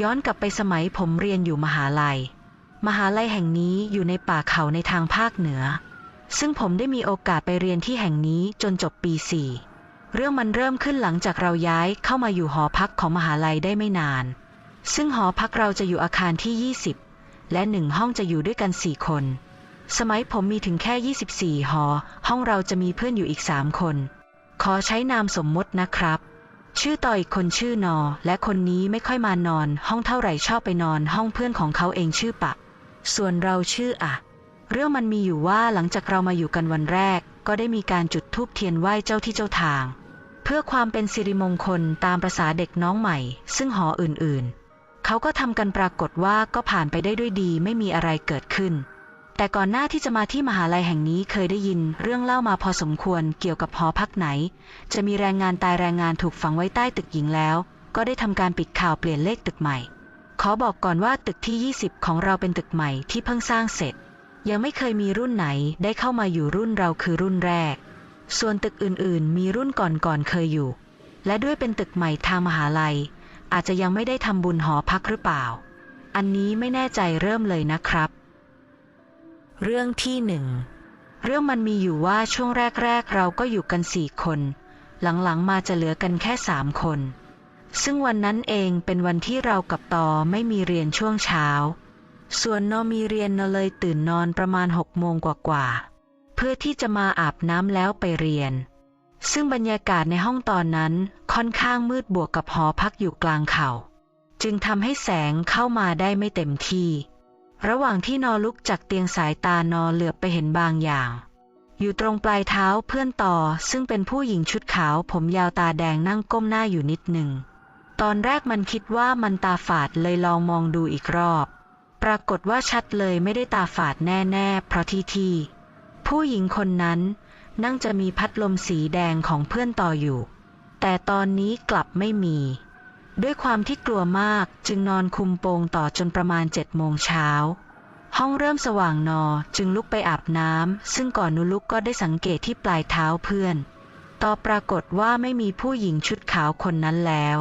ย้อนกลับไปสมัยผมเรียนอยู่มหาลัย มหาลัยแห่งนี้อยู่ในป่าเขาในทางภาคเหนือ ซึ่งผมได้มีโอกาสไปเรียนที่แห่งนี้จนจบปีสี่เรื่องมันเริ่มขึ้นหลังจากเราย้ายเข้ามาอยู่หอพักของมหาลัยได้ไม่นาน ซึ่งหอพักเราจะอยู่อาคารที่ 20 และหนึ่งห้องจะอยู่ด้วยกันสี่คน สมัยผมมีถึงแค่ 24 หอ ห้องเราจะมีเพื่อนอยู่อีกสามคน ขอใช้นามสมมตินะครับ ชื่อต่ออีกคนชื่อนอ และคนนี้ไม่ค่อยมานอน ห้องเท่าไหร่ชอบไปนอนห้องเพื่อนของเขาเองชื่อปะ ส่วนเราชื่ออะเรื่องมันมีอยู่ว่าหลังจากเรามาอยู่กันวันแรก ก็ได้มีการจุดธูปเทียนไหว้เจ้าที่เจ้าทาง เพื่อความเป็นสิริมงคลตามประษาเด็กน้องใหม่ ซึ่งหออื่นๆ เขาก็ทำกันปรากฏว่าก็ผ่านไปได้ด้วยดีไม่มีอะไรเกิดขึ้น แต่ก่อนหน้าที่จะมาที่มหาลัยแห่งนี้เคยได้ยินเรื่องเล่ามาพอสมควรเกี่ยวกับหอพักไหน จะมีแรงงานตายแรงงานถูกฝังไว้ใต้ตึกหญิงแล้ว ก็ได้ทำการปิดข่าวเปลี่ยนเลขตึกใหม่ ขอบอกก่อนว่าตึกที่ 20 ของเราเป็นตึกใหม่ที่เพิ่งสร้างเสร็จ ยังไม่เคยมีรุ่นไหนได้เข้ามาอยู่รุ่นเราคือรุ่นแรก ส่วนตึกอื่นๆ มีรุ่นก่อนๆเคยอยู่ และด้วยเป็นตึกใหม่ทางมหาลัย อาจจะยังไม่ได้ทำบุญหอพักหรือเปล่า อันนี้ไม่แน่ใจเริ่มเลยนะครับ เรื่องที่หนึ่งเรื่องมันมีอยู่ว่าช่วงแรก ๆ เราก็อยู่กันสี่คน หลัง ๆ มาจะเหลือกันแค่สามคน ซึ่งวันนั้นเองเป็นวันที่เรากับตอไม่มีเรียนช่วงเช้า ส่วนนอมีเรียนนเลยตื่นนอนประมาณหกโมงกว่าๆเพื่อที่จะมาอาบน้ำแล้วไปเรียน ซึ่งบรรยากาศในห้องตอนนั้นค่อนข้างมืดบวกกับหอพักอยู่กลางเขา จึงทำให้แสงเข้ามาได้ไม่เต็มที่ ระหว่างที่นอลุกจากเตียงสายตานอเหลือบไปเห็นบางอย่าง อยู่ตรงปลายเท้าเพื่อนต่อซึ่งเป็นผู้หญิงชุดขาวผมยาวตาแดงนั่งก้มหน้าอยู่นิดหนึ่ง ตอนแรกมันคิดว่ามันตาฝาดเลยลองมองดูอีกรอบ ปรากฏว่าชัดเลยไม่ได้ตาฝาดแน่ๆ เพราะที่ที่ ผู้หญิงคนนั้นนั่งจะมีพัดลมสีแดงของเพื่อนต่ออยู่ แต่ตอนนี้กลับไม่มี ด้วยความที่กลัวมากจึงนอนคุมโปงต่อจนประมาณเจ็ดโมงเช้า ห้องเริ่มสว่างนอจึงลุกไปอาบน้ำซึ่งก่อนนุลุกก็ได้สังเกตที่ปลายเท้าเพื่อน ต่อปรากฏว่าไม่มีผู้หญิงชุดขาวคนนั้นแล้ว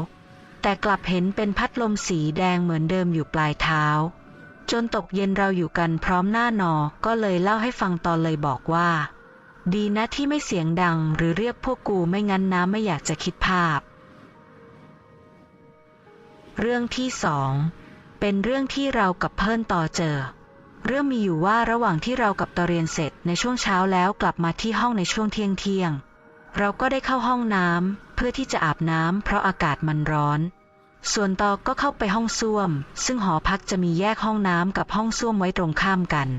แต่กลับเห็นเป็นพัดลมสีแดงเหมือนเดิมอยู่ปลายเท้า จนตกเย็นเราอยู่กันพร้อมหน้านอก็เลยเล่าให้ฟังตอนเลยบอกว่า ดีนะที่ไม่เสียงดังหรือเรียกพวกกูไม่งั้นน้ำไม่อยากจะคิดภาพ เรื่องที่สองเป็นเรื่องที่เรากับเพื่อนต่อเจอ เรื่องมีอยู่ว่าระหว่างที่เรากับต่อเรียนเสร็จในช่วงเช้าแล้วกลับมาที่ห้องในช่วงเที่ยงเที่ยง เราก็ได้เข้าห้องน้ำเพื่อที่จะอาบน้ำเพราะอากาศมันร้อน ส่วนตอก็เข้าไปห้องส้วม ซึ่งหอพักจะมีแยกห้องน้ำกับห้องส้วมไว้ตรงข้ามกัน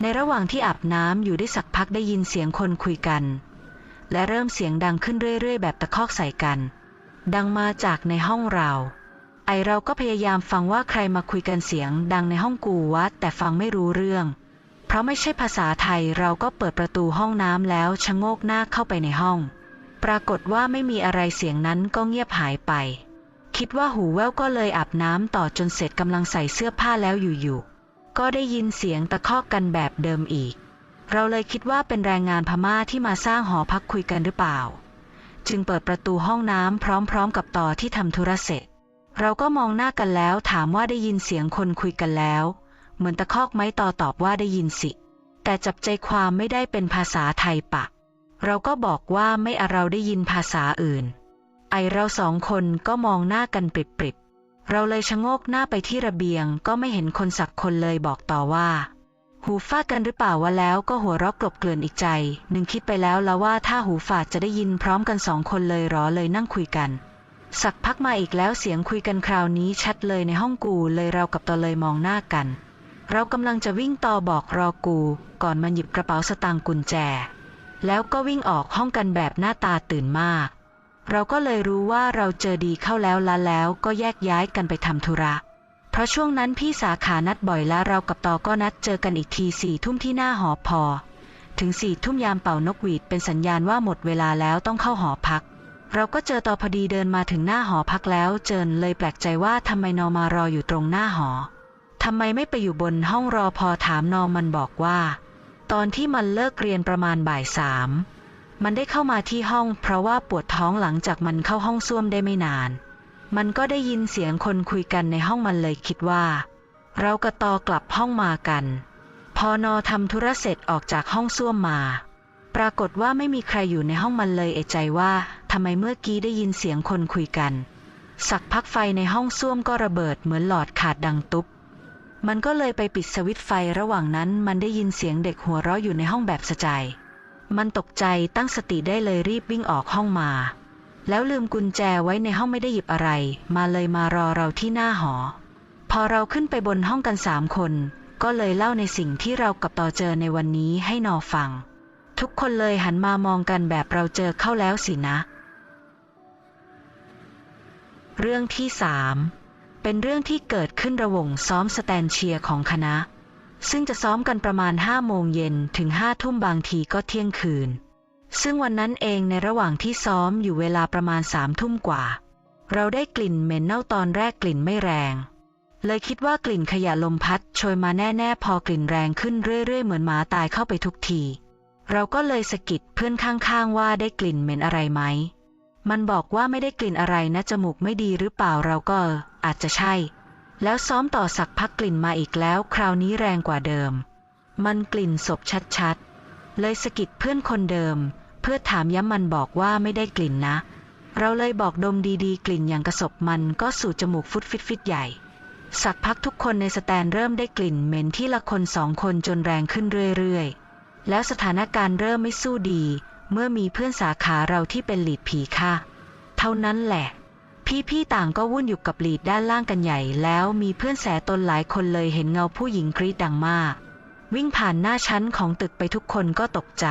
ในระหว่างที่อาบน้ำอยู่ได้สักพักได้ยินเสียงคนคุยกัน และเริ่มเสียงดังขึ้นเรื่อยๆ แบบตะคอกใส่กัน ดังมาจากในห้องเรา ไอเราก็พยายามฟังว่าใครมาคุยกันเสียงดังในห้องกูวะแต่ฟังไม่รู้เรื่อง เพราะไม่ใช่ภาษาไทยเราก็เปิดประตูห้องน้ำแล้วชะโงกหน้าเข้าไปในห้อง ปรากฏว่าไม่มีอะไรเสียงนั้นก็เงียบหายไป คิดว่าหูแว่วก็เลยอาบน้ำต่อจนเสร็จกำลังใส่เสื้อผ้าแล้วอยู่ๆก็ได้ยินเสียงตะคอกกันแบบเดิมอีก เราเลยคิดว่าเป็นแรงงานพม่าที่มาสร้างหอพักคุยกันหรือเปล่า จึงเปิดประตูห้องน้ำพร้อมๆ กับต่อที่ทำธุระเสร็จ เราก็มองหน้ากันแล้วถามว่าได้ยินเสียงคนคุยกันแล้ว เหมือนตะคอกไหมต่อตอบว่าได้ยินสิ แต่จับใจความไม่ได้เป็นภาษาไทยปะ เราก็บอกว่าไม่อาเราได้ยินภาษาอื่น ไอเราสองคนก็มองหน้ากันปริบๆ เราเลยชะโงกหน้าไปที่ระเบียง ก็ไม่เห็นคนสักคนเลยบอกต่อว่า หูฟาดกันหรือเปล่าวะแล้วก็หัวเราะกลบเกลื่อนอีกใจ หนึ่งคิดไปแล้วแล้วว่าถ้าหูฝาดจะได้ยินพร้อมกันสองคนเลยหรอเลยนั่งคุยกัน สักพักมาอีกแล้วเสียงคุยกันคราวนี้ชัดเลยในห้องกูเลยเรากับตอเลยมองหน้ากัน เรากำลังจะวิ่งต่อบอกรอกู ก่อนมันหยิบกระเป๋าสตางค์กุญแจ แล้วก็วิ่งออกห้องกันแบบหน้าตาตื่นมาก เราก็เลยรู้ว่าเราเจอดีเข้าแล้วละแล้วก็แยกย้ายกันไปทำธุระ เพราะช่วงนั้นพี่สาขานัดบ่อยและเรากับตอก็นัดเจอกันอีกทีสี่ทุ่มที่หน้าหอพอ ถึงสี่ทุ่มยามเป่านกหวีดเป็นสัญญาณว่าหมดเวลาแล้วต้องเข้าหอพัก เราก็เจอตอพอดีเดินมาถึงหน้าหอพักแล้ว เจินเลยแปลกใจว่าทำไมนอมารออยู่ตรงหน้าหอทำไมไม่ไปอยู่บนห้องรอพอถามนอมันบอกว่า ตอนที่มันเลิกเรียนประมาณบ่ายสามมันได้เข้ามาที่ห้อง เพราะว่าปวดท้องหลังจากมันเข้าห้องส้วมได้ไม่นาน มันก็ได้ยินเสียงคนคุยกันในห้องมันเลยคิดว่า เรากระตอกลับห้องมากัน พอนอทำธุระเสร็จออกจากห้องส้วมมา ปรากฏว่าไม่มีใครอยู่ในห้องมันเลยเอใจว่า ทำไมเมื่อกี้ได้ยินเสียงคนคุยกัน สักพักไฟในห้องส้วมก็ระเบิดเหมือนหลอดขาดดังตุ๊บ มันก็เลยไปปิดสวิตไฟระหว่างนั้นมันได้ยินเสียงเด็กหัวเราะอยู่ในห้องแบบสะใจ มันตกใจตั้งสติได้เลยรีบวิ่งออกห้องมา แล้วลืมกุญแจไว้ในห้องไม่ได้หยิบอะไร มาเลยมารอเราที่หน้าหอ พอเราขึ้นไปบนห้องกันสามคน ก็เลยเล่าในสิ่งที่เรากับต่อเจอในวันนี้ให้นอฟัง ทุกคนเลยหันมามองกันแบบเราเจอเข้าแล้วสินะ เรื่องที่สามเป็นเรื่องที่เกิดขึ้นระหว่างซ้อมสแตนเชียของคณะ ซึ่งจะซ้อมกันประมาณห้าโมงเย็นถึงห้าทุ่มบางทีก็เที่ยงคืน ซึ่งวันนั้นเองในระหว่างที่ซ้อมอยู่เวลาประมาณสามทุ่มกว่า เราได้กลิ่นเหม็นเน่าตอนแรกกลิ่นไม่แรง เลยคิดว่ากลิ่นขยะลมพัดโชยมาแน่ๆ พอกลิ่นแรงขึ้นเรื่อยๆ เหมือนหมาตายเข้าไปทุกที เราก็เลยสะกิดเพื่อนข้างๆว่าได้กลิ่นเหม็นอะไรไหม มันบอกว่าไม่ได้กลิ่นอะไรนะจมูกไม่ดีหรือเปล่าเราก็อาจจะใช่ แล้วซ้อมต่อสักพักกลิ่นมาอีกแล้ว คราวนี้แรงกว่าเดิม มันกลิ่นศพชัดๆ เลยสะกิดเพื่อนคนเดิม เพื่อถามย้ำมันบอกว่าไม่ได้กลิ่นนะ เราเลยบอกดมดีๆ กลิ่นอย่างกระสบมันก็สู่จมูกฟุดฟิตฟิตใหญ่ สักพักทุกคนในสแตนเริ่มได้กลิ่นเหม็นที่ละคนสองคนจนแรงขึ้นเรื่อยๆ แล้วสถานการณ์เริ่มไม่สู้ดี เมื่อมีเพื่อนสาขาเราที่เป็นหลีดผีค่ะ เท่านั้นแหละ พี่ๆต่างก็วุ่นอยู่กับหลีดด้านล่างกันใหญ่ แล้วมีเพื่อนแสตนหลายคนเลยเห็นเงาผู้หญิงกรีดดังมาก วิ่งผ่านหน้าชั้นของตึกไปทุกคนก็ตกใจ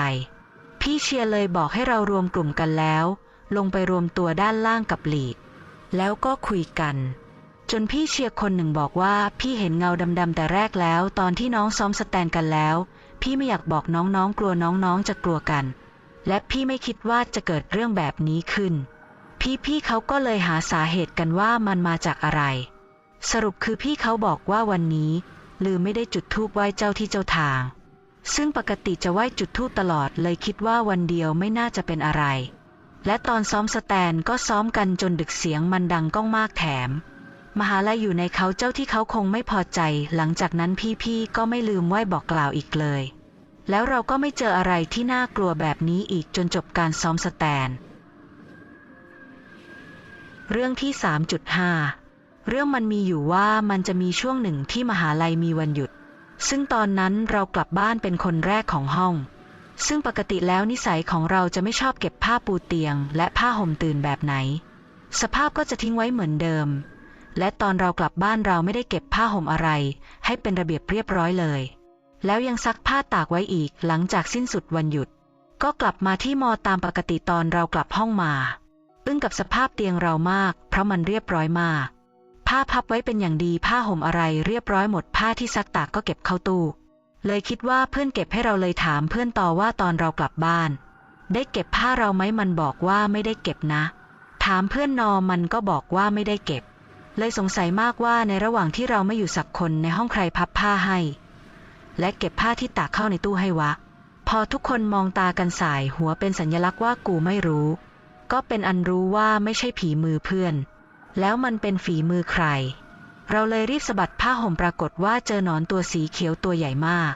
พี่เชียร์เลยบอกให้เรารวมกลุ่มกันแล้ว ลงไปรวมตัวด้านล่างกับหลีด แล้วก็คุยกันจนพี่เชียร์คนหนึ่งบอกว่าพี่เห็นเงาดำๆแต่แรกแล้ว ตอนที่น้องซ้อมสแตนกันแล้ว พี่ไม่อยากบอกน้องๆกลัวน้องๆจะกลัวกัน และพี่ไม่คิดว่าจะเกิดเรื่องแบบนี้ขึ้น พี่ๆเขาก็เลยหาสาเหตุกันว่ามันมาจากอะไร สรุปคือพี่เขาบอกว่าวันนี้ลืมไม่ได้จุดธูปไหว้เจ้าที่เจ้าทาง ซึ่งปกติจะไหว้จุดธูปตลอดเลยคิดว่าวันเดียวไม่น่าจะเป็นอะไร และตอนซ้อมสแตนก็ซ้อมกันจนดึกเสียงมันดังก้องมากแถม มหาลัยอยู่ในเขาเจ้าที่เขาคงไม่พอใจ หลังจากนั้นพี่ๆก็ไม่ลืมไหว้บอกกล่าวอีกเลย แล้วเราก็ไม่เจออะไรที่น่ากลัวแบบนี้อีกจนจบการซ้อมสแตน เรื่องที่ 3.5 เรื่องมันมีอยู่ว่ามันจะมีช่วงหนึ่งที่มหาลัยมีวันหยุด ซึ่งตอนนั้นเรากลับบ้านเป็นคนแรกของห้อง ซึ่งปกติแล้วนิสัยของเราจะไม่ชอบเก็บผ้าปูเตียง และผ้าห่มตื่นแบบไหน สภาพก็จะทิ้งไว้เหมือนเดิม และตอนเรากลับบ้านเราไม่ได้เก็บผ้าห่มอะไร ให้เป็นระเบียบเรียบร้อยเลย แล้วยังซักผ้าตากไว้อีกหลังจากสิ้นสุดวันหยุด ก็กลับมาที่มอตามปกติตอนเรากลับห้องมาอึ้งกับสภาพเตียงเรามาก เพราะมันเรียบร้อยมาก ผ้าพับไว้เป็นอย่างดีผ้าห่มอะไรเรียบร้อยหมดผ้าที่ซักตากก็เก็บเข้าตู้ เลยคิดว่าเพื่อนเก็บให้เราเลยถามเพื่อนต่อว่าตอนเรากลับบ้าน ได้เก็บผ้าเราไหมมันบอกว่าไม่ได้เก็บนะ ถามเพื่อนนอมันก็บอกว่าไม่ได้เก็บ เลยสงสัยมากว่าในระหว่างที่เราไม่อยู่สักคนในห้องใครพับผ้าให้ และเก็บผ้าที่ตากเข้าในตู้ให้วะ พอทุกคนมองตากันสายหัวเป็นสัญลักษณ์ว่ากูไม่รู้ ก็เป็นอันรู้ว่าไม่ใช่ผีมือเพื่อน แล้วมันเป็นฝีมือใคร เราเลยรีบสะบัดผ้าห่มปรากฏว่าเจอหนอนตัวสีเขียวตัวใหญ่มาก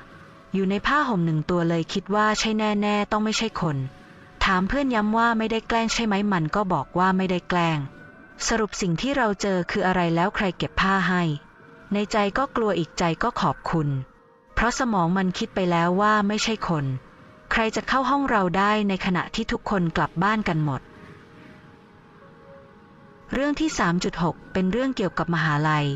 อยู่ในผ้าห่มหนึ่งตัวเลยคิดว่าใช่แน่ๆต้องไม่ใช่คน ถามเพื่อนย้ำว่าไม่ได้แกล้งใช่ไหมมันก็บอกว่าไม่ได้แกล้ง สรุปสิ่งที่เราเจอคืออะไรแล้วใครเก็บผ้าให้ ในใจก็กลัวอีกใจก็ขอบคุณ เพราะสมองมันคิดไปแล้วว่าไม่ใช่คน ใครจะเข้าห้องเราได้ในขณะที่ทุกคนกลับบ้านกันหมด เรื่องที่ 3.6 เป็นเรื่องเกี่ยวกับมหาลัย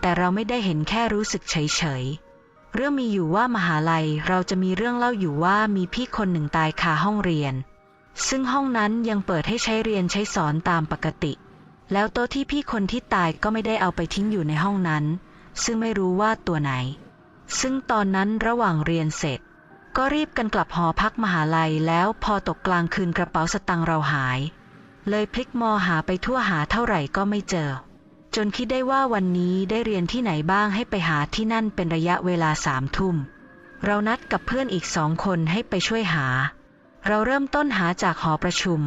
แต่เราไม่ได้เห็นแค่รู้สึกเฉยๆ เรื่องมีอยู่ว่ามหาลัยเราจะมีเรื่องเล่าอยู่ว่ามีพี่คนหนึ่งตายคาห้องเรียน ซึ่งห้องนั้นยังเปิดให้ใช้เรียนใช้สอนตามปกติ แล้วโต๊ะที่พี่คนที่ตายก็ไม่ได้เอาไปทิ้งอยู่ในห้องนั้น ซึ่งไม่รู้ว่าตัวไหน ซึ่งตอนนั้นระหว่างเรียนเสร็จ ก็รีบกันกลับหอพักมหาลัยแล้วพอตกกลางคืนกระเป๋าสตังค์เราหาย เลยพลิกมอหาไปทั่วหาเท่าไหร่ก็ไม่เจอ จนคิดได้ว่าวันนี้ได้เรียนที่ไหนบ้างให้ไปหาที่นั่นเป็นระยะเวลาสามทุ่ม เรานัดกับเพื่อนอีกสองคนให้ไปช่วยหา เราเริ่มต้นหาจากหอประชุม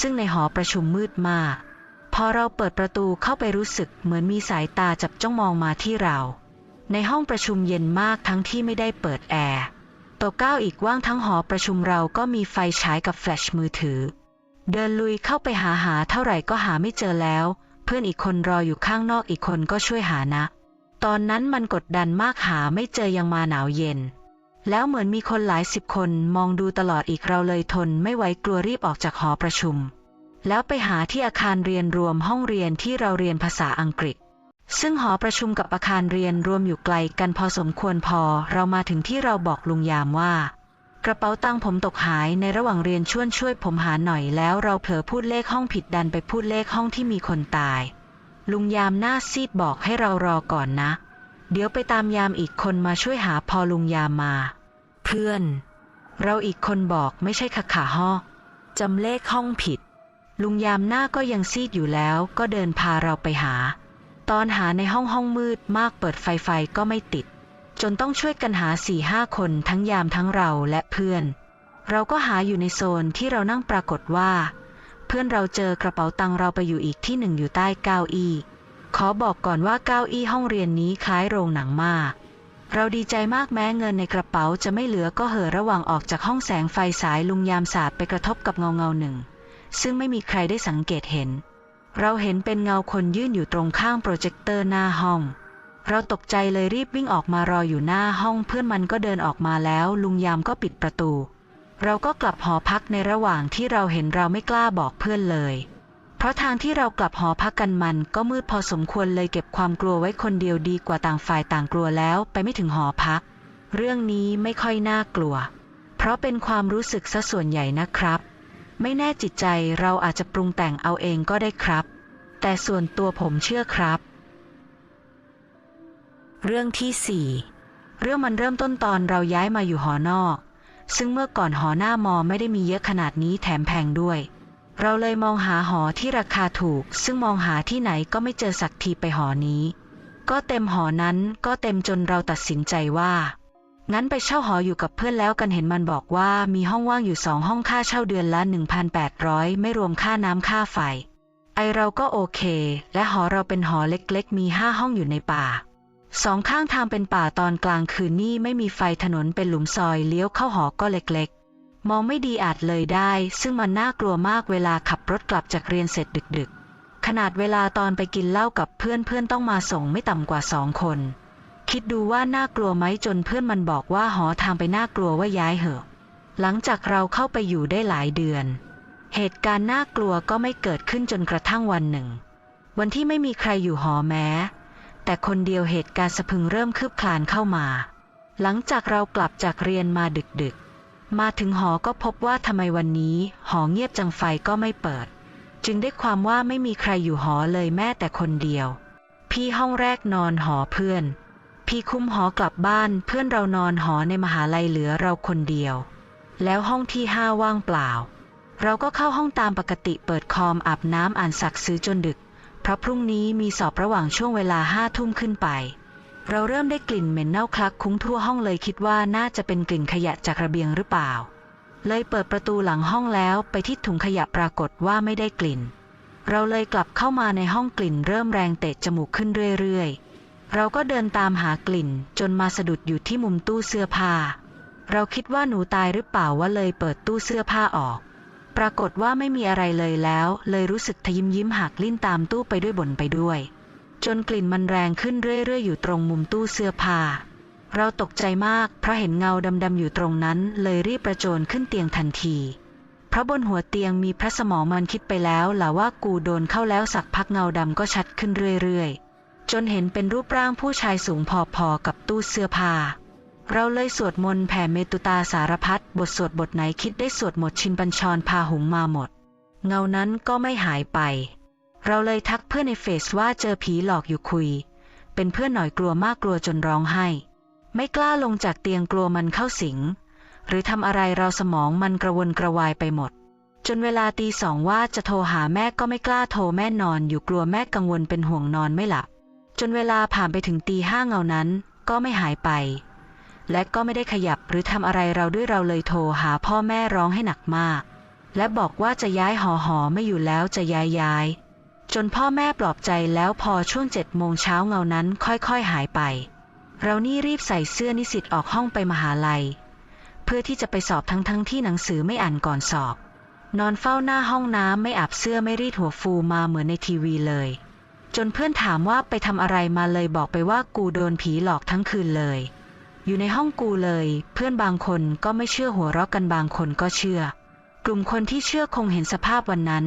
ซึ่งในหอประชุมมืดมากพพอเราเปิดประตูเข้าไปรู้สึกเหมือนมีสายตาจับจ้องมองมาที่เรา ในห้องประชุมเย็นมากทั้งที่ไม่ได้เปิดแอร์โต๊ะเก้าอีกว่างทั้งหอประชุมเราก็มีไฟฉายกับแฟลชมือถือ เดินลุยเข้าไปหาหาเท่าไหร่ก็หาไม่เจอแล้ว เพื่อนอีกคนรออยู่ข้างนอกอีกคนก็ช่วยหานะ ตอนนั้นมันกดดันมากหาไม่เจอยังมาหนาวเย็น แล้วเหมือนมีคนหลายสิบคนมองดูตลอดอีกเราเลยทนไม่ไหวกลัวรีบออกจากหอประชุม แล้วไปหาที่อาคารเรียนรวมห้องเรียนที่เราเรียนภาษาอังกฤษ ซึ่งหอประชุมกับอาคารเรียนรวมอยู่ไกลกันพอสมควรพอเรามาถึงที่เราบอกลุงยามว่า กระเป๋าตังค์ผมตกหายในระหว่างเรียนช่วยช่วยผมหาหน่อยแล้วเราเผลอพูดเลขห้องผิดดันไปพูดเลขห้องที่มีคนตาย ลุงยามหน้าซีดบอกให้เรารอก่อนนะ เดี๋ยวไปตามยามอีกคนมาช่วยหาพอลุงยามมา เพื่อน เราอีกคนบอกไม่ใช่ขะขาห้อจำเลขห้องผิด ลุงยามหน้าก็ยังซีดอยู่แล้วก็เดินพาเราไปหา ตอนหาในห้องห้องมืดมากเปิดไฟไฟก็ไม่ติด จนต้องช่วยกันหาสี่ห้าคนทั้งยามทั้งเราและเพื่อน เราก็หาอยู่ในโซนที่เรานั่งปรากฏว่า เพื่อนเราเจอกระเป๋าตังเราไปอยู่อีกที่หนึ่งอยู่ใต้เก้าอี้ขอบอกก่อนว่าเก้าอี้ห้องเรียนนี้คล้ายโรงหนังมาก เราดีใจมากแม้เงินในกระเป๋าจะไม่เหลือก็เหอระหว่างออกจากห้องแสงไฟสายลุงยามสาดไปกระทบกับเงาเงาหนึ่ง ซึ่งไม่มีใครได้สังเกตเห็น เราเห็นเป็นเงาคนยื่นอยู่ตรงข้างโปรเจคเตอร์หน้าห้อง เราตกใจเลยรีบวิ่งออกมารออยู่หน้าห้องเพื่อนมันก็เดินออกมาแล้ว ลุงยามก็ปิดประตู เราก็กลับหอพักในระหว่างที่เราเห็นเราไม่กล้าบอกเพื่อนเลย เพราะทางที่เรากลับหอพักกันมันก็มืดพอสมควรเลยเก็บความกลัวไว้คนเดียวดีกว่าต่างฝ่ายต่างกลัวแล้วไปไม่ถึงหอพัก เรื่องนี้ไม่ค่อยน่ากลัว เพราะเป็นความรู้สึกซะส่วนใหญ่นะครับ ไม่แน่จิตใจเราอาจจะปรุงแต่งเอาเองก็ได้ครับ แต่ส่วนตัวผมเชื่อครับ เรื่องที่สี่เรื่องมันเริ่มต้นตอนเราย้ายมาอยู่หอนอก ซึ่งเมื่อก่อนหอหน้ามอไม่ได้มีเยอะขนาดนี้แถมแพงด้วย เราเลยมองหาหอที่ราคาถูก ซึ่งมองหาที่ไหนก็ไม่เจอสักทีไปหอนี้ ก็เต็มหอนั้นก็เต็มจนเราตัดสินใจว่า งั้นไปเช่าหออยู่กับเพื่อนแล้วกันเห็นมันบอกว่ามีห้องว่างอยู่สองห้องค่าเช่าเดือนละ 1,800 ไม่รวมค่าน้ำค่าไฟ ไอเราก็โอเค และหอเราเป็นหอเล็กๆ มีห้าห้องอยู่ในป่า สองข้างทางเป็นป่าตอนกลางคืนนี่ไม่มีไฟถนนเป็นหลุมซอยเลี้ยวเข้าหอก็เล็กๆ มองไม่ดีอาจเลยได้ ซึ่งมันน่ากลัวมากเวลาขับรถกลับจากเรียนเสร็จดึก ๆ ขนาดเวลาตอนไปกินเหล้ากับเพื่อนๆต้องมาส่งไม่ต่ำกว่าสองคน คิดดูว่าน่ากลัวไหมจนเพื่อนมันบอกว่าหอทางไปน่ากลัวว่าย้ายเหอะ หลังจากเราเข้าไปอยู่ได้หลายเดือน เหตุการณ์น่ากลัวก็ไม่เกิดขึ้นจนกระทั่งวันหนึ่ง วันที่ไม่มีใครอยู่หอแม้ แต่คนเดียวเหตุการณ์สะพึงเริ่มคืบคลานเข้ามา หลังจากเรากลับจากเรียนมาดึกๆ มาถึงหอก็พบว่าทำไมวันนี้หอเงียบจังไฟก็ไม่เปิด จึงได้ความว่าไม่มีใครอยู่หอเลยแม้แต่คนเดียว พี่ห้องแรกนอนหอเพื่อน พี่คุ้มหอกลับบ้านเพื่อนเรานอนหอในมหาลัยเหลือเราคนเดียว แล้วห้องที่ห้าว่างเปล่า เราก็เข้าห้องตามปกติเปิดคอมอาบน้ำอ่านสักซื้อจนดึก เพราะพรุ่งนี้มีสอบระหว่างช่วงเวลาห้าทุ่มขึ้นไป เราเริ่มได้กลิ่นเหม็นเน่าคลักคุ้งทั่วห้องเลยคิดว่าน่าจะเป็นกลิ่นขยะจากระเบียงหรือเปล่า เลยเปิดประตูหลังห้องแล้วไปที่ถุงขยะปรากฏว่าไม่ได้กลิ่น เราเลยกลับเข้ามาในห้องกลิ่นเริ่มแรงเตะจมูกขึ้นเรื่อยๆ เราก็เดินตามหากลิ่น จนมาสะดุดอยู่ที่มุมตู้เสื้อผ้า เราคิดว่าหนูตายหรือเปล่าว่าเลยเปิดตู้เสื้อผ้าออก ปรากฏว่าไม่มีอะไรเลยแล้ว เลยรู้สึกทยิ้มยิ้มหักลิ้นตามตู้ไปด้วยบ่นไปด้วย จนกลิ่นมันแรงขึ้นเรื่อยๆอยู่ตรงมุมตู้เสื้อผ้า เราตกใจมากเพราะเห็นเงาดำๆอยู่ตรงนั้น เลยรีบประโจนขึ้นเตียงทันทีเพราะบนหัวเตียงมีพระสมองมันคิดไปแล้วหล่ะว่ากูโดนเข้าแล้วสักพักเงาดำก็ชัดขึ้นเรื่อยๆ จนเห็นเป็นรูปร่างผู้ชายสูงพอๆกับตู้เสื้อผ้า เราเลยสวดมนต์แผ่เมตตุตาสารพัดบทสวดบทไหนคิดได้สวดหมดชินบัญชรพาหุงมาหมด เงานั้นก็ไม่หายไป เราเลยทักเพื่อนในเฟซว่าเจอผีหลอกอยู่คุย เป็นเพื่อนหน่อยกลัวมากกลัวจนร้องไห้ ไม่กล้าลงจากเตียงกลัวมันเข้าสิง หรือทำอะไรเราสมองมันกระวนกระวายไปหมดจนเวลาตีสองว่าจะโทรหาแม่ก็ไม่กล้าโทรแม่นอนอยู่กลัวแม่กังวลเป็นห่วงนอนไม่หลับ จนเวลาผ่านไปถึงตีห้าเงานั้นก็ไม่หายไป และก็ไม่ได้ขยับหรือทำอะไรเราด้วยเราเลยโทรหาพ่อแม่ร้องให้หนักมาก และบอกว่าจะย้ายหอหอไม่อยู่แล้วจะย้ายย้าย จนพ่อแม่ปลอบใจแล้วพอช่วงเจ็ดโมงเช้าเงานั้นค่อยๆหายไป เรานี่รีบใส่เสื้อนิสิตออกห้องไปมหาลัย เพื่อที่จะไปสอบทั้งๆทที่หนังสือไม่อ่านก่อนสอบ นอนเฝ้าหน้าห้องน้ำไม่อาบเสื้อไม่รีดหัวฟูมาเหมือนในทีวีเลย จนเพื่อนถามว่าไปทำอะไรมาเลยบอกไปว่ากูโดนผีหลอกทั้งคืนเลย อยู่ในห้องกูเลย เพื่อนบางคนก็ไม่เชื่อหัวเราะกันบางคนก็เชื่อ กลุ่มคนที่เชื่อคงเห็นสภาพวันนั้น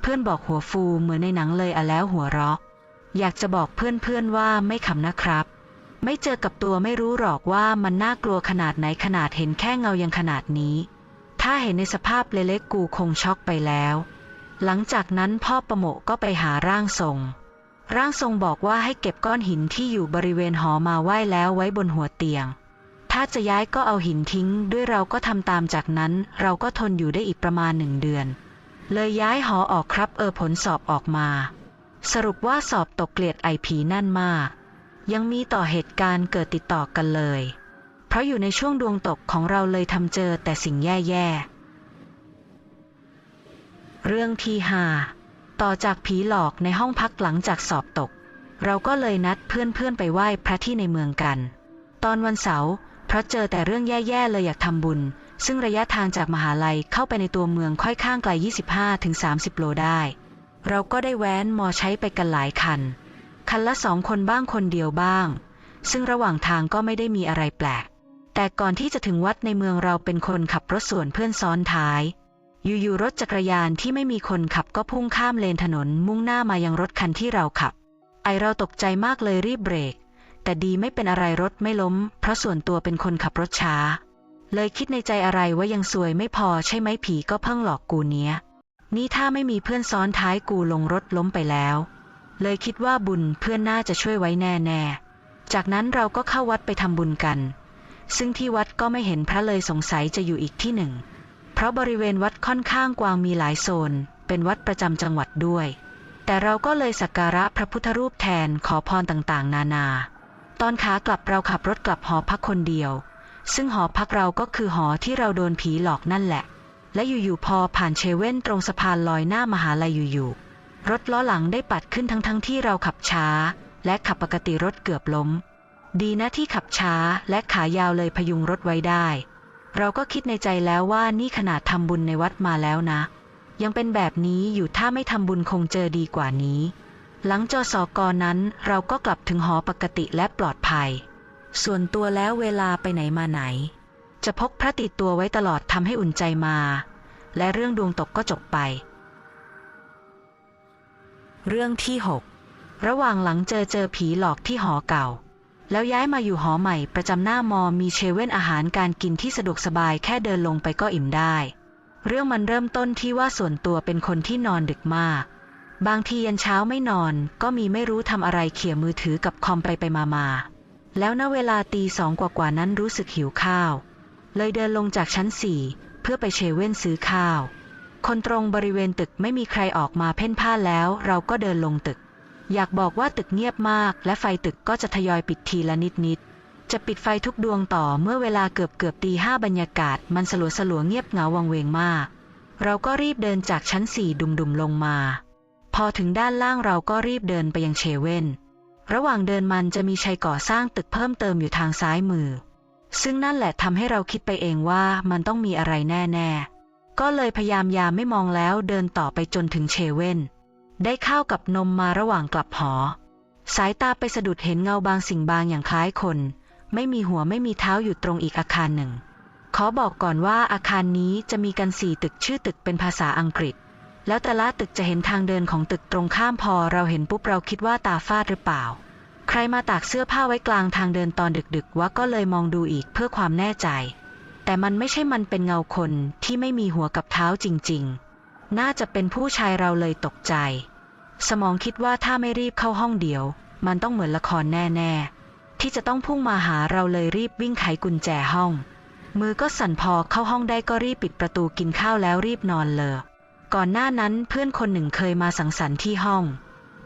เพื่อนบอกหัวฟูเหมือนในหนังเลยอะแล้วหัวเราะ อยากจะบอกเพื่อนๆว่าไม่ขำนะครับ ไม่เจอกับตัวไม่รู้หรอกว่ามันน่ากลัวขนาดไหนขนาดเห็นแค่เงายังขนาดนี้ ถ้าเห็นในสภาพเล็กๆกูคงช็อกไปแล้ว หลังจากนั้นพ่อประโมก็ไปหาร่างทรง ร่างทรงบอกว่าให้เก็บก้อนหินที่อยู่บริเวณหอมาไหว้แล้วไว้บนหัวเตียง ถ้าจะย้ายก็เอาหินทิ้ง ด้วยเราก็ทำตามจากนั้น เราก็ทนอยู่ได้อีกประมาณหนึ่งเดือน เลยย้ายหอออกครับเออผลสอบออกมา สรุปว่าสอบตกเกลียดไอผีนั่นมาก ยังมีต่อเหตุการณ์เกิดติดต่อกันเลย เพราะอยู่ในช่วงดวงตกของเราเลยทำเจอแต่สิ่งแย่ๆเรื่องที่ห้า ต่อจากผีหลอกในห้องพักหลังจากสอบตก เราก็เลยนัดเพื่อนๆไปไหว้พระที่ในเมืองกัน ตอนวันเสาร์เพราะเจอแต่เรื่องแย่ๆเลยอยากทำบุญ ซึ่งระยะทางจากมหาลัยเข้าไปในตัวเมืองค่อยข้างไกล 25-30 โลได้ เราก็ได้แว้นมอใช้ไปกันหลายคัน คันละสองคนบ้างคนเดียวบ้าง ซึ่งระหว่างทางก็ไม่ได้มีอะไรแปลก แต่ก่อนที่จะถึงวัดในเมืองเราเป็นคนขับรถส่วนเพื่อนซ้อนท้าย อยู่ๆรถจักรยานที่ไม่มีคนขับก็พุ่งข้ามเลนถนนมุ่งหน้ามายังรถคันที่เราขับ ไอเราตกใจมากเลยรีบเบรก แต่ดีไม่เป็นอะไรรถไม่ล้ม เพราะส่วนตัวเป็นคนขับรถช้า เลยคิดในใจอะไรว่ายังซวยไม่พอใช่ไหมผีก็เพิ่งหลอกกูเนี้ย นี่ถ้าไม่มีเพื่อนซ้อนท้ายกูลงรถล้มไปแล้ว เลยคิดว่าบุญเพื่อนน่าจะช่วยไว้แน่ๆ จากนั้นเราก็เข้าวัดไปทำบุญกัน ซึ่งที่วัดก็ไม่เห็นพระเลยสงสัยจะอยู่อีกที่หนึ่ง ราะบริเวณวัดค่อนข้างกว้างมีหลายโซน เป็นวัดประจำจังหวัดด้วย แต่เราก็เลยสักการะพระพุทธรูปแทนขอพรต่างๆ นานา ตอนขากลับเราขับรถกลับหอพักคนเดียว ซึ่งหอพักเราก็คือหอที่เราโดนผีหลอกนั่นแหละ และอยู่ๆพอผ่านเชเว่นตรงสะพานลอยหน้ามหาลัยอยู่ๆรถล้อหลังได้ปัดขึ้นทั้งๆทที่เราขับช้า และขับปกติรถเกือบล้ม ดีนะที่ขับช้าและขายาวเลยพยุงรถไว้ได้ เราก็คิดในใจแล้วว่านี่ขนาดทำบุญในวัดมาแล้วนะ ยังเป็นแบบนี้อยู่ถ้าไม่ทำบุญคงเจอดีกว่านี้ หลังจอสอกอนั้นเราก็กลับถึงหอปกติและปลอดภัย ส่วนตัวแล้วเวลาไปไหนมาไหน จะพกพระติดตัวไว้ตลอดทำให้อุ่นใจมา และเรื่องดวงตกก็จบไป เรื่องที่ 6 ระหว่างหลังเจอเจอผีหลอกที่หอเก่า แล้วย้ายมาอยู่หอใหม่ประจำหน้ามอมีเชเว่นอาหารการกินที่สะดวกสบายแค่เดินลงไปก็อิ่มได้ เรื่องมันเริ่มต้นที่ว่าส่วนตัวเป็นคนที่นอนดึกมาก บางทียันเช้าไม่นอน ก็มีไม่รู้ทำอะไรเขี่ยมือถือกับคอมไปไปมามาแล้วณเวลาตีสองกว่าๆนั้นรู้สึกหิวข้าว เลยเดินลงจากชั้นสี่เพื่อไปเชเว่นซื้อข้าว คนตรงบริเวณตึกไม่มีใครออกมาเพ่นพ่าแล้ว เราก็เดินลงตึก อยากบอกว่าตึกเงียบมาก และไฟตึกก็จะทยอยปิดทีละนิดนิดๆจะปิดไฟทุกดวงต่อเมื่อเวลาเกือบเกือบตีห้าบรรยากาศ มันสลัวสลัวเงียบเหงาวังเวงมาก เราก็รีบเดินจากชั้นสี่ดุมๆลงมา พอถึงด้านล่างเราก็รีบเดินไปยังเชเว่น ระหว่างเดินมันจะมีชัยก่อสร้างตึกเพิ่มเติมอยู่ทางซ้ายมือ ซึ่งนั่นแหละทำให้เราคิดไปเองว่ามันต้องมีอะไรแน่ ๆ ก็เลยพยายามยามไม่มองแล้วเดินต่อไปจนถึงเชเว่น ได้ข้าวกับนมมาระหว่างกลับหอ สายตาไปสะดุดเห็นเงาบางสิ่งบางอย่างคล้ายคน ไม่มีหัวไม่มีเท้าอยู่ตรงอีกอาคารหนึ่ง ขอบอกก่อนว่าอาคารนี้จะมีกันสี่ตึกชื่อตึกเป็นภาษาอังกฤษ แล้วแต่ละตึกจะเห็นทางเดินของตึกตรงข้ามพอเราเห็นปุ๊บเราคิดว่าตาฟาดหรือเปล่า ใครมาตากเสื้อผ้าไว้กลางทางเดินตอนดึกๆว่าก็เลยมองดูอีกเพื่อความแน่ใจ แต่มันไม่ใช่มันเป็นเงาคนที่ไม่มีหัวกับเท้าจริง ๆ น่าจะเป็นผู้ชายเราเลยตกใจ สมองคิดว่าถ้าไม่รีบเข้าห้องเดียว มันต้องเหมือนละครแน่ๆ ที่จะต้องพุ่งมาหาเราเลยรีบวิ่งไขกุญแจห้อง มือก็สั่นพอเข้าห้องได้ก็รีบปิดประตูกินข้าวแล้วรีบนอนเลยก่อนหน้านั้นเพื่อนคนหนึ่งเคยมาสังสรรค์ที่ห้อง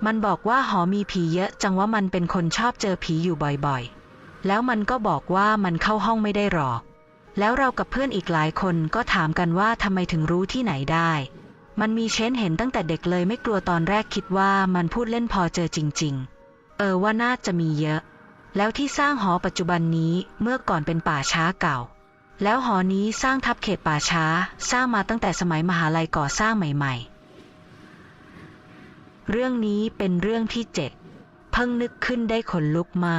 มันบอกว่าหอมีผีเยอะจังว่ามันเป็นคนชอบเจอผีอยู่บ่อยๆ แล้วมันก็บอกว่ามันเข้าห้องไม่ได้หรอก แล้วเรากับเพื่อนอีกหลายคนก็ถามกันว่าทำไมถึงรู้ที่ไหนได้ มันมีเช้นเห็นตั้งแต่เด็กเลยไม่กลัวตอนแรกคิดว่ามันพูดเล่นพอเจอจริง ๆ เออว่าน่าจะมีเยอะ แล้วที่สร้างหอปัจจุบันนี้เมื่อก่อนเป็นป่าช้าเก่า แล้วหอนี้สร้างทับเขตป่าช้า สร้างมาตั้งแต่สมัยมหาลัยก่อสร้างใหม่ ๆ เรื่องนี้เป็นเรื่องที่เจ็ดเพิ่งนึกขึ้นได้ขนลุกมา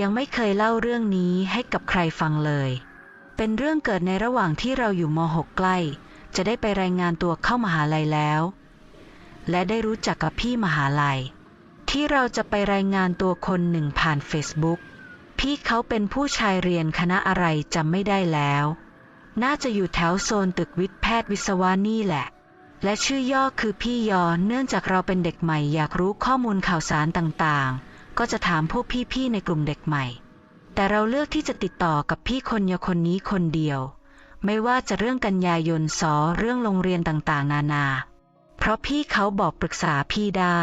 ยังไม่เคยเล่าเรื่องนี้ให้กับใครฟังเลย เป็นเรื่องเกิดในระหว่างที่เราอยู่ม .6 ใกล้ จะได้ไปรายงานตัวเข้ามหาลัยแล้ว และได้รู้จักกับพี่มหาลัย ที่เราจะไปรายงานตัวคนหนึ่งผ่านเฟซบุ๊กพี่เขาเป็นผู้ชายเรียนคณะอะไรจำไม่ได้แล้ว น่าจะอยู่แถวโซนตึกวิทย์แพทย์วิศวานี่แหละ และชื่อย่อคือพี่ยอเนื่องจากเราเป็นเด็กใหม่อยากรู้ข้อมูลข่าวสารต่างๆ ก็จะถามพวกพี่ๆในกลุ่มเด็กใหม่ แต่เราเลือกที่จะติดต่อกับพี่คนยคนนี้คนเดียว ไม่ว่าจะเรื่องกันยายนสอเรื่องโรงเรียนต่างๆ นานา เพราะพี่เขาบอกปรึกษาพี่ได้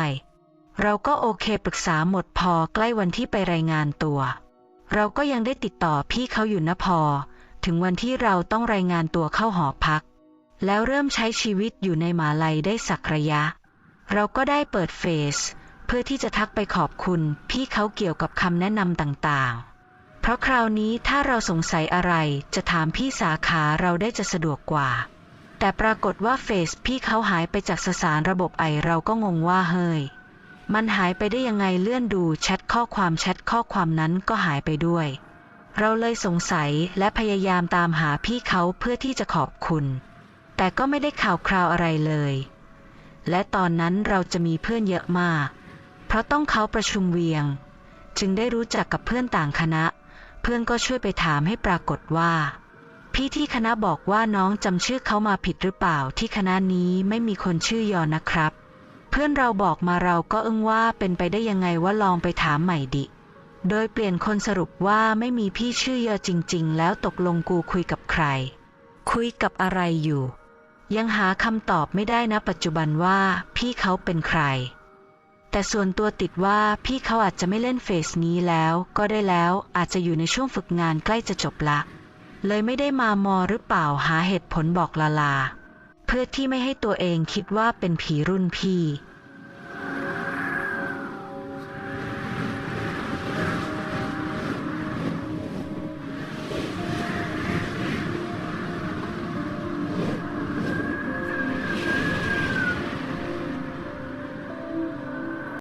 เราก็โอเคปรึกษาหมดพอใกล้วันที่ไปรายงานตัว เราก็ยังได้ติดต่อพี่เขาอยู่นะพอ ถึงวันที่เราต้องรายงานตัวเข้าหอพัก แล้วเริ่มใช้ชีวิตอยู่ในหมาลัยได้สักระยะ เราก็ได้เปิดเฟซเพื่อที่จะทักไปขอบคุณพี่เขาเกี่ยวกับคำแนะนำต่างๆ เพราะคราวนี้ถ้าเราสงสัยอะไรจะถามพี่สาขาเราได้จะสะดวกกว่า แต่ปรากฏว่าเฟซพี่เขาหายไปจากสสารระบบไอเราก็งงว่าเฮ้ย มันหายไปได้ยังไงเลื่อนดูแชทข้อความแชทข้อความนั้นก็หายไปด้วย เราเลยสงสัยและพยายามตามหาพี่เขาเพื่อที่จะขอบคุณ แต่ก็ไม่ได้ข่าวคราวอะไรเลย และตอนนั้นเราจะมีเพื่อนเยอะมาก เพราะต้องเขาประชุมเวียง จึงได้รู้จักกับเพื่อนต่างคณะ เพื่อนก็ช่วยไปถามให้ปรากฏว่า พี่ที่คณะบอกว่าน้องจำชื่อเขามาผิดหรือเปล่าที่คณะนี้ไม่มีคนชื่อยอนะครับ เพื่อนเราบอกมาเราก็อึ้งว่าเป็นไปได้ยังไงว่าลองไปถามใหม่ดิ โดยเปลี่ยนคนสรุปว่าไม่มีพี่ชื่อยอจริง ๆ แล้วตกลงกูคุยกับใคร คุยกับอะไรอยู่ ยังหาคำตอบไม่ได้นะปัจจุบันว่าพี่เขาเป็นใคร แต่ส่วนตัวติดว่าพี่เขาอาจจะไม่เล่นเฟซนี้แล้ว ก็ได้แล้วอาจจะอยู่ในช่วงฝึกงานใกล้จะจบละ เลยไม่ได้มามอหรือเปล่าหาเหตุผลบอกลาลา เพื่อที่ไม่ให้ตัวเองคิดว่าเป็นผีรุ่นพี่